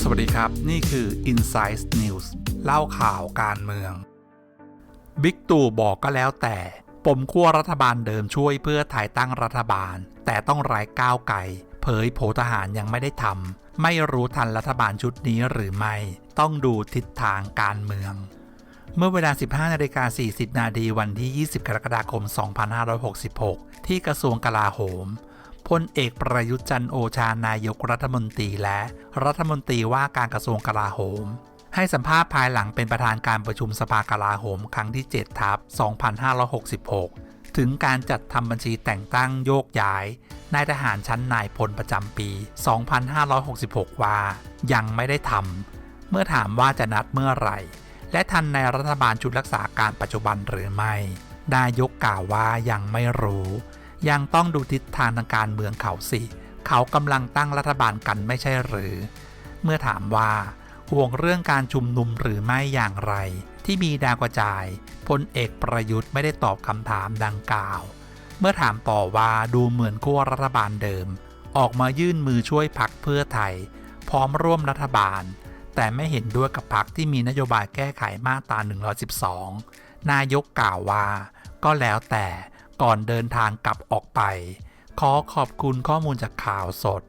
สวัสดีครับ นี่คือ Insight News เล่าข่าวการเมือง บิ๊กตู่บอกก็แล้วแต่ ปมขั้วรัฐบาลเดิมช่วยเพื่อถ่ายตั้งรัฐบาล แต่ต้องไร้ก้าวไกลเผยโผทหารยังไม่ได้ทำไม่รู้ทันรัฐบาลชุดนี้หรือไม่ ต้องดูทิศทางการเมือง เมื่อเวลา 15นาฬิกา40 นาทีวันที่ 20 กรกฎาคม 2566 ที่กระทรวงกลาโหมพลเอกประยุทธ์จันโอชานายกรัฐมนตรีและรัฐมนตรีว่าการกระทรวงกลาโหม ให้สัมภาษณ์ภายหลังเป็นประธานการประชุมสภากลาโหมครั้งที่ 7 ทับ 2566 ถึงการจัดทำบัญชีแต่งตั้งโยกย้ายนายทหารชั้นนายพลประจำปี 2566 ว่า ยังไม่ได้ทำเมื่อถามว่าจะนัดเมื่อไหร่ และทันในรัฐบาลชุดรักษาการปัจจุบันหรือไม่ นายกกล่าวว่ายังไม่รู้ ยังต้องดูทิศทางทางการเมืองเขาสิ เขากำลังตั้งรัฐบาลกันไม่ใช่หรือ เมื่อถามว่าห่วงเรื่องการชุมนุมหรือไม่อย่างไร ที่มีดาวกระจายพลเอกประยุทธ์ไม่ได้ตอบคำถามดังกล่าว เมื่อถามต่อว่าดูเหมือนขั้วรัฐบาลเดิม ออกมายื่นมือช่วยพักเพื่อไทย พร้อมร่วมรัฐบาล แต่ไม่เห็นด้วยกับพรรคที่มีนโยบายแก้ไขมาตรา 112 นายกกล่าวว่า ก็แล้วแต่ก่อนเดินทางกลับออกไป ขอขอบคุณข้อมูลจากข่าวสด